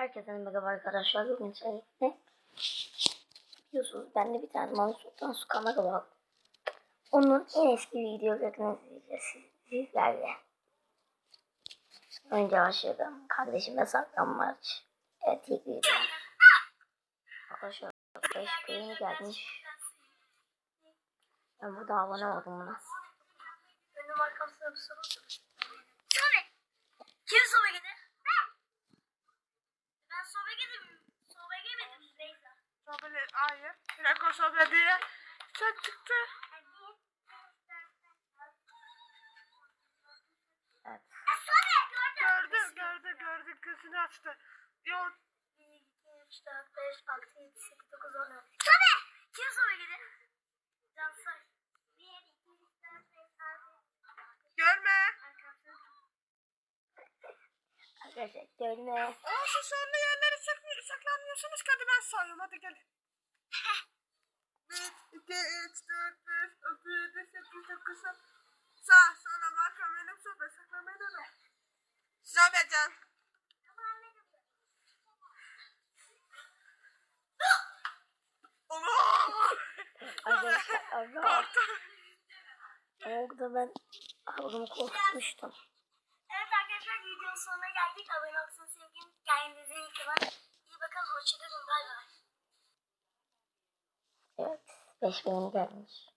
Herkese merhaba arkadaşlar. Bugün seninle biliyorsunuz bende bir tane Mansut'tan su kamera var. Onun en eski videolarını izleyeceğiz sizlerle. Önce başlayalım. Kardeşime saklanmaç. Evet ilk video. Arkadaşlar 5 beğeni gelmiş. Ben burada abone oldum buna. Benim arkamda bir soru. Sobe! Kim sobe gidi? Ben. Ben sobe gidim. Sobe gimedim. Beyza. Sobele, hayır. Reko sobe diye çek çıktı. Evet. Gördü, gördü, gördü. Gözünü açtı. Yok, 1, 2, 3, 4, 5, 6, 7, 8, 9, 10. Sobe! Kim sobe gidi? Cansay. 1, 2, 3, 4, 5, 6, görme. Arkadaşlar görme. Aa, şu sarılı saklanmıyorsunuz ki hadi ben sayıyorum. Hadi gelin. 1, 2, 3, 4, 5, 6, 7, 8, 9, 10. Sağ, sola, marka, benim sobe. Saklamayı deme. Sobecan. Allah! Arkadaşlar Allah. Korktum. Orada ben ablamı korkutmuştum. Evet arkadaşlar videonun sonuna geldik. Abone olursanız sevgilim. Kendinize iyi bakın. İyi bakın. Hoşçakalın. Bay bay. Evet. 5 beğeni gelmiş.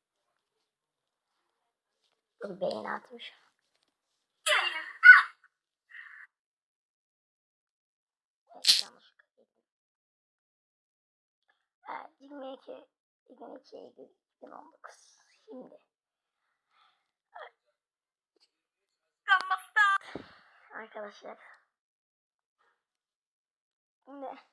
Bir beğeni atmış. Evet, yanlışlıkla girdim. Evet, 22 22 Eylül 2019. Şimdi arkadaşlar. Şimdi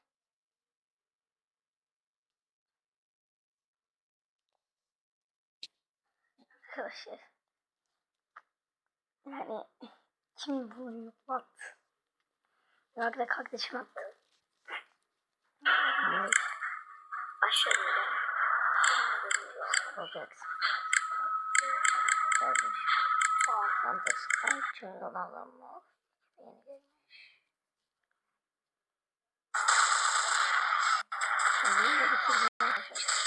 arkadaşlar. Yani kim bu oyunu attı? Nerede kardeşim attı? Başarılı. Roblox. Counter Strike çöl olanlar Yeni gelmiş. Şimdi de bitirdim arkadaşlar.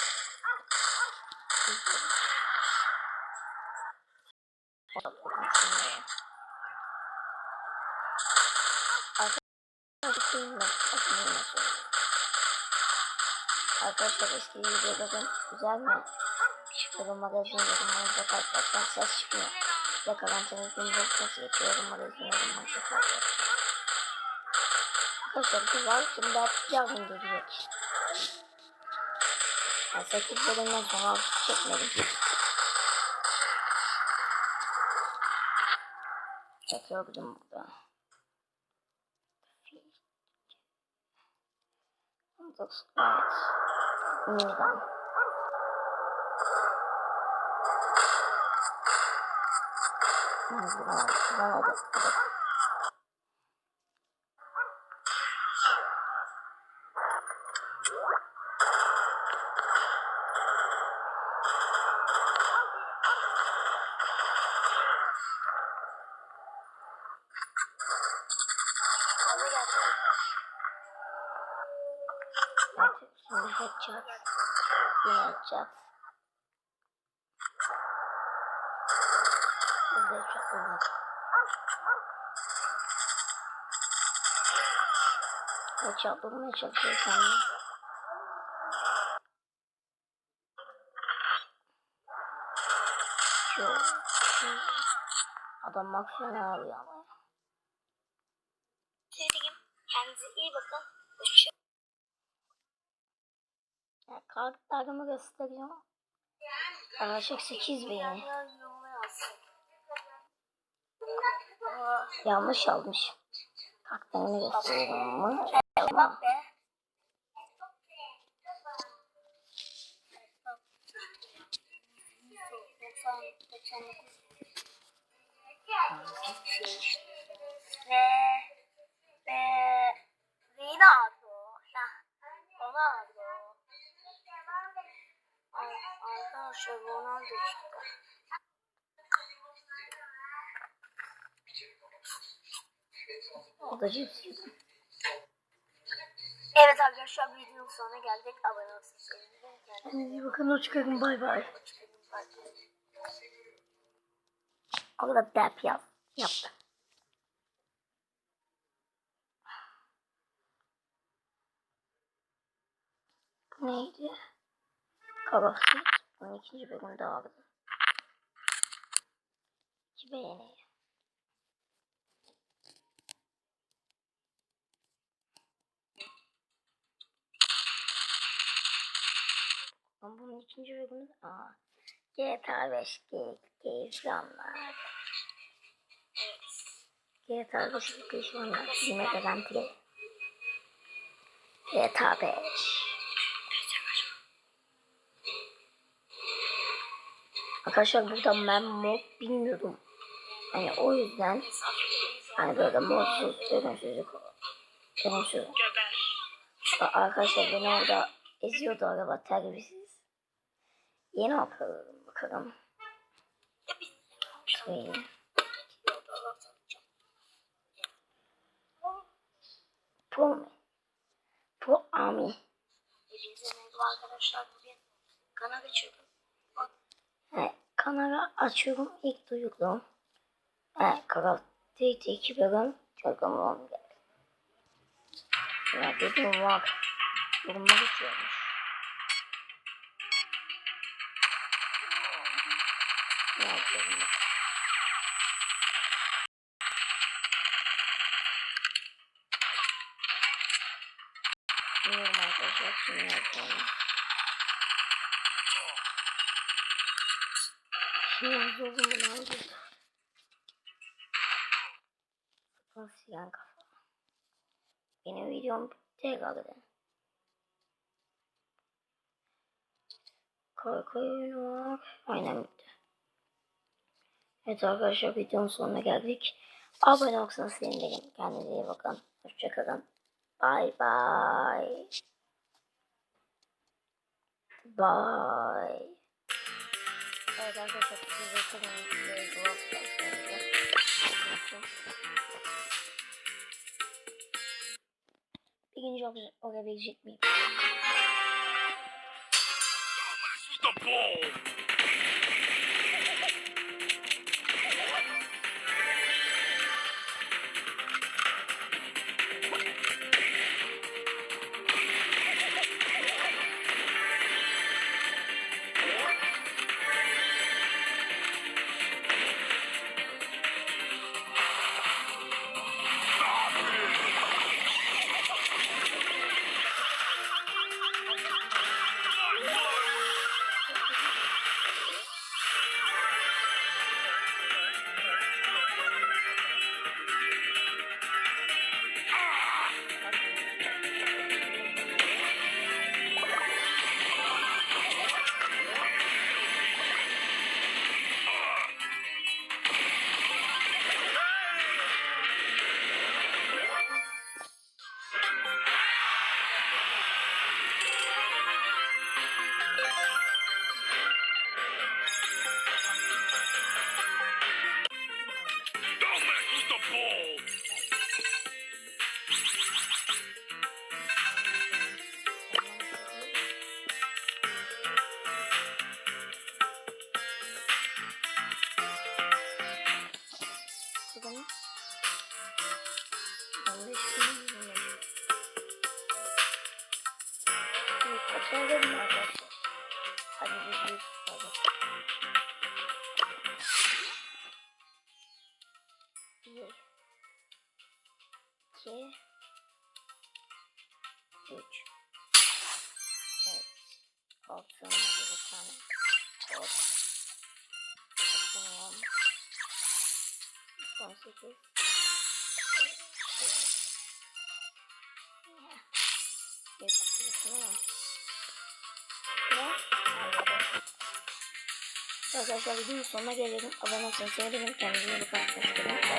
Bitirdim. Şimdi. Arkadaşlar ben eski videolarım güzel mi? Yorum magazin yorumlarınızda karşılaştan ses çıkmıyor. Yakalansanız gün nasıl geçiyor yorum magazin yorumlarınızda karşılaştan. Arkadaşlar güzel şimdi artık yarın gelecek. Yani 8 bölümden sonra çekmedim. Çekiyordum burada. Evet. Minigun. Minigun. Kullanmadım. Evet. Hadi gel. Evet. Headshot. Yine headshot. Burada headshot olacak. Headshot bulmaya çalışıyor kendini. Şu, adam maksiyonu alıyor ama. Sevgilim. Kendinize iyi bakın. Hoşçakalın. Kartlarımı göstereceğim. Arkadaşlar 8 beğeni. Yanlış almış. Kartlarını gösteriyorum ama. Ve ve Rina aldı o. Ya, onu aldı o. Ar- Arkadaşlar Ronaldo çıktı. O da cips. Evet arkadaşlar videonun sonuna geldik. Abone iyi bakın. Hoşçakalın. Bay bay. iyi bakın. O kadar dep yap. Yaptı. Neydi? Karaksız. İkinci bölümü de vardı. İki beğeni. Ama bunun ikinci bölümü. Aa. GTA 5 Geyizlanlar. GTA 5 Geyizlanlar. Filme garanti. GTA 5. Arkadaşlar burada ben mod bilmiyorum. Hani o yüzden hani böyle modsuz ölümsüzlük ölümsüz. A- Arkadaşlar beni orada eziyordu araba terbiyesiz. Yeni yapıyorum bakalım. Şöyle. Pro mu? Pro Army. Hepinize merhaba arkadaşlar. Bugün kana geçiyordum. Kanalı açıyorum ilk. Evet, Call of Duty 2 bölüm umurumda geldi. Ya dedim var. Duruma geçiyormuş. Ya duruma. Bilmiyorum arkadaşlar şimdi yapacağım. Şimdi zorumu aldı. Siyah kafa. Benim videom bitti herhalde. Korku oyunu var. Aynen bitti. Evet arkadaşlar videonun sonuna geldik. Abone olursanız sevinirim. Kendinize iyi bakın. Hoşçakalın. Bye bye. Bye. Evet arkadaşlar size bakın. Bir gün çok olabilecek miyim? ball. Bir bir hadi. Bir. İki. Üç. Evet. Altın hadi bir tane. Hop. Tamam. 18. Yok, tamam. Ne? Arkadaşlar videonun sonuna gelelim. Abone olmayı sevdim. Kendinize iyi bakın.